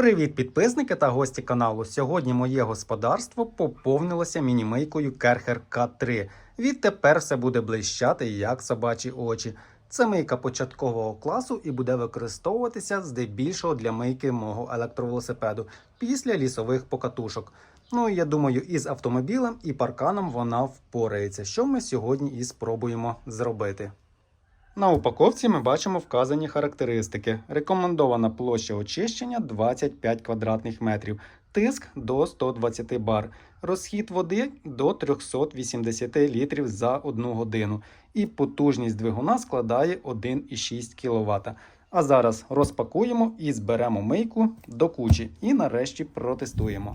Привіт, підписники та гості каналу. Сьогодні моє господарство поповнилося мінімейкою Керхер К3. Відтепер все буде блищати, як собачі очі. Це мийка початкового класу і буде використовуватися здебільшого для мийки мого електровелосипеду після лісових покатушок. Ну я думаю, із автомобілем і парканом вона впорається, що ми сьогодні і спробуємо зробити. На упаковці ми бачимо вказані характеристики. Рекомендована площа очищення 25 квадратних метрів, тиск до 120 бар, розхід води до 380 літрів за 1 годину і потужність двигуна складає 1,6 кВт. А зараз розпакуємо і зберемо мийку до кучі і нарешті протестуємо.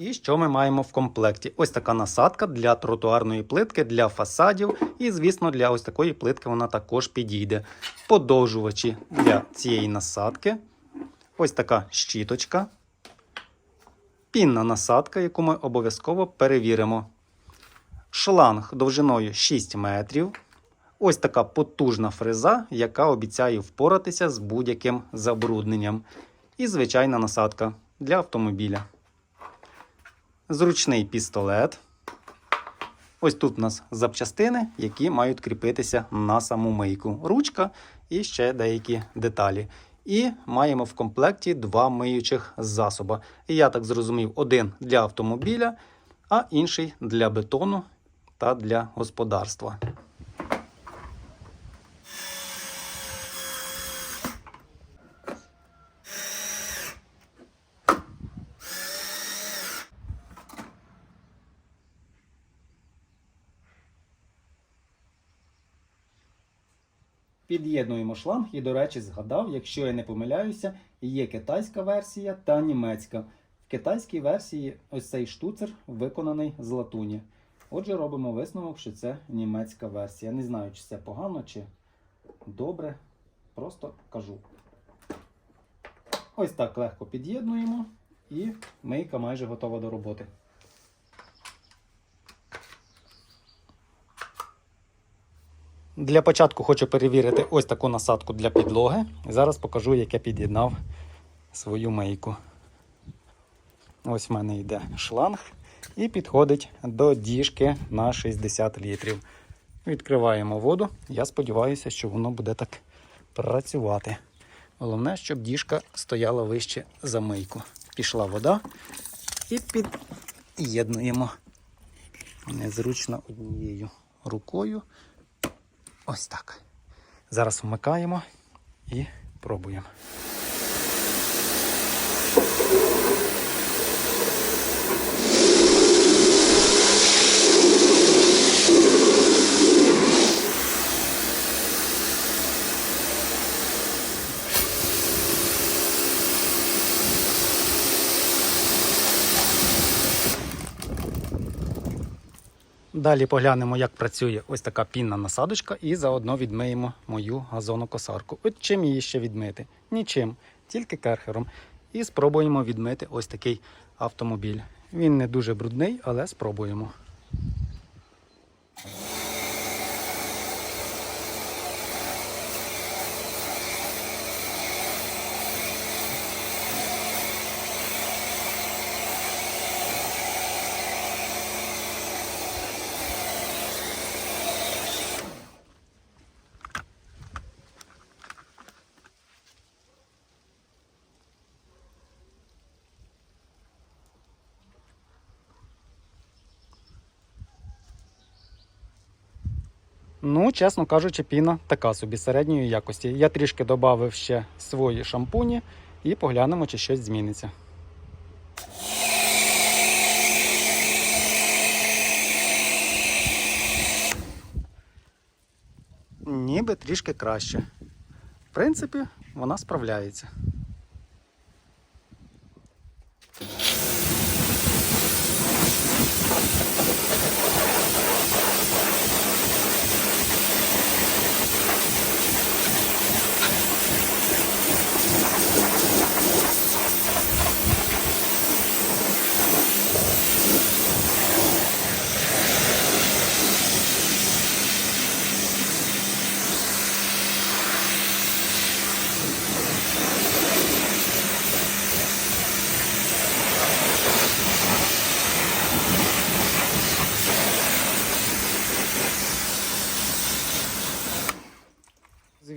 І що ми маємо в комплекті? Ось така насадка для тротуарної плитки, для фасадів. І, звісно, для ось такої плитки вона також підійде. Подовжувачі для цієї насадки. Ось така щіточка. Пінна насадка, яку ми обов'язково перевіримо. Шланг довжиною 6 метрів. Ось така потужна фреза, яка обіцяє впоратися з будь-яким забрудненням. І звичайна насадка для автомобіля зручний пістолет. Ось тут у нас запчастини, які мають кріпитися на саму мийку. Ручка і ще деякі деталі. І маємо в комплекті два миючих засоби. Я так зрозумів, один для автомобіля, а інший для бетону та для господарства. Під'єднуємо шланг і, до речі, згадав, якщо я не помиляюся, є китайська версія та німецька. В китайській версії ось цей штуцер виконаний з латуні. Отже, робимо висновок, що це німецька версія. Не знаю, чи це погано, чи добре. Просто кажу. Ось так легко під'єднуємо, і мийка майже готова до роботи. Для початку хочу перевірити ось таку насадку для підлоги. Зараз покажу, як я під'єднав свою мийку. Ось в мене йде шланг і підходить до діжки на 60 літрів. Відкриваємо воду. Я сподіваюся, що воно буде так працювати. Головне, щоб діжка стояла вище за мийку. Пішла вода і під'єднуємо незручно однією рукою. Ось так. Зараз вмикаємо і пробуємо. Далі поглянемо, як працює ось така пінна насадочка, і заодно відмиємо мою газонокосарку. От чим її ще відмити? Нічим, тільки керхером. І спробуємо відмити ось такий автомобіль. Він не дуже брудний, але спробуємо. Ну, чесно кажучи, піна така собі середньої якості. Я трішки додав ще свої шампуні і поглянемо, чи щось зміниться. Ніби трішки краще. В принципі, вона справляється.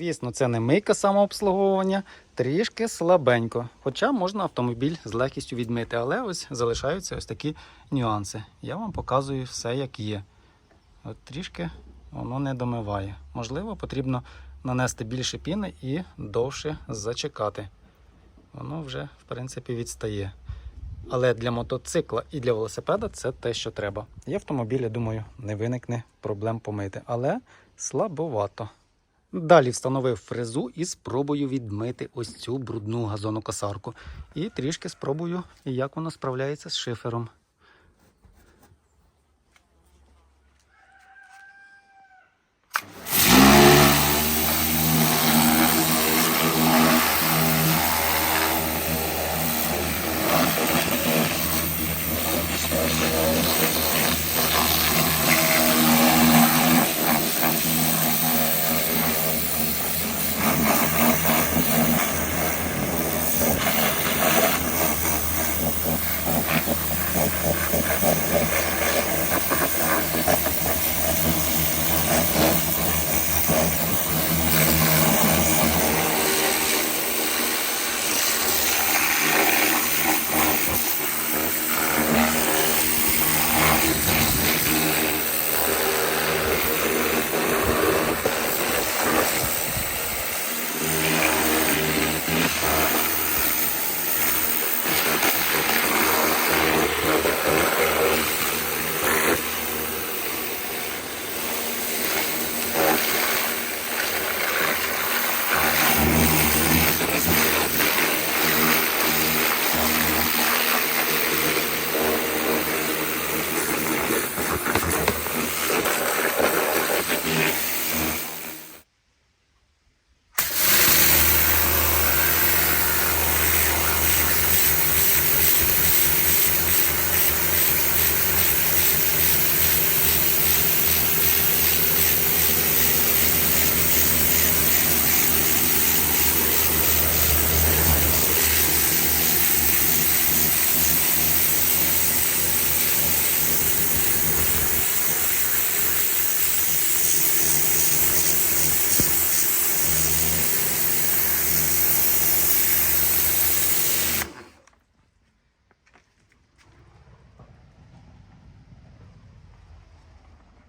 Звісно, це не мийка самообслуговування, трішки слабенько. Хоча можна автомобіль з легкістю відмити, але ось залишаються ось такі нюанси. Я вам показую все, як є. От трішки воно не домиває. Можливо, потрібно нанести більше піни і довше зачекати. Воно вже, в принципі, відстає. Але для мотоцикла і для велосипеда це те, що треба. І автомобіль, я думаю, не виникне проблем помити, але слабовато. Далі встановив фрезу і спробую відмити ось цю брудну газонокосарку. І трішки спробую, як воно справляється з шифером.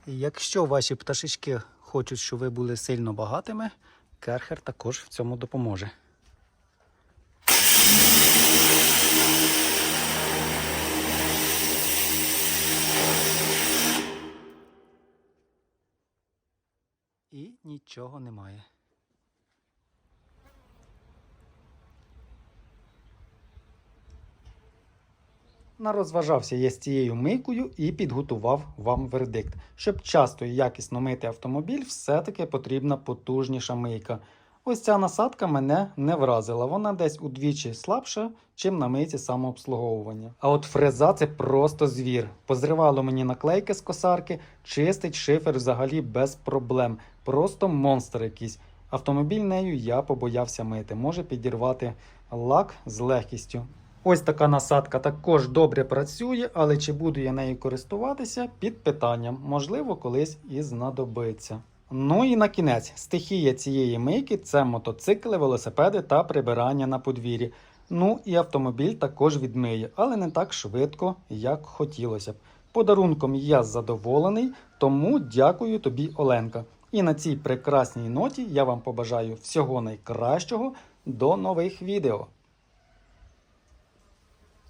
Якщо ваші пташечки хочуть, щоб ви були сильно багатими, керхер також в цьому допоможе. І нічого немає. Нарозважався я з цією мийкою і підготував вам вердикт. Щоб часто і якісно мити автомобіль, все-таки потрібна потужніша мийка. Ось ця насадка мене не вразила. Вона десь удвічі слабша, чим на мийці самообслуговування. А от фреза це просто звір. Позривало мені наклейки з косарки, чистить шифер взагалі без проблем. Просто монстр якийсь. Автомобіль нею я побоявся мити. Може підірвати лак з легкістю. Ось така насадка також добре працює, але чи буду я нею користуватися під питанням. Можливо, колись і знадобиться. Ну і на кінець, стихія цієї мийки це мотоцикли, велосипеди та прибирання на подвір'ї. Ну і автомобіль також відмиє, але не так швидко, як хотілося б. Подарунком я задоволений, тому дякую тобі, Оленка. І на цій прекрасній ноті я вам побажаю всього найкращого. До нових відео!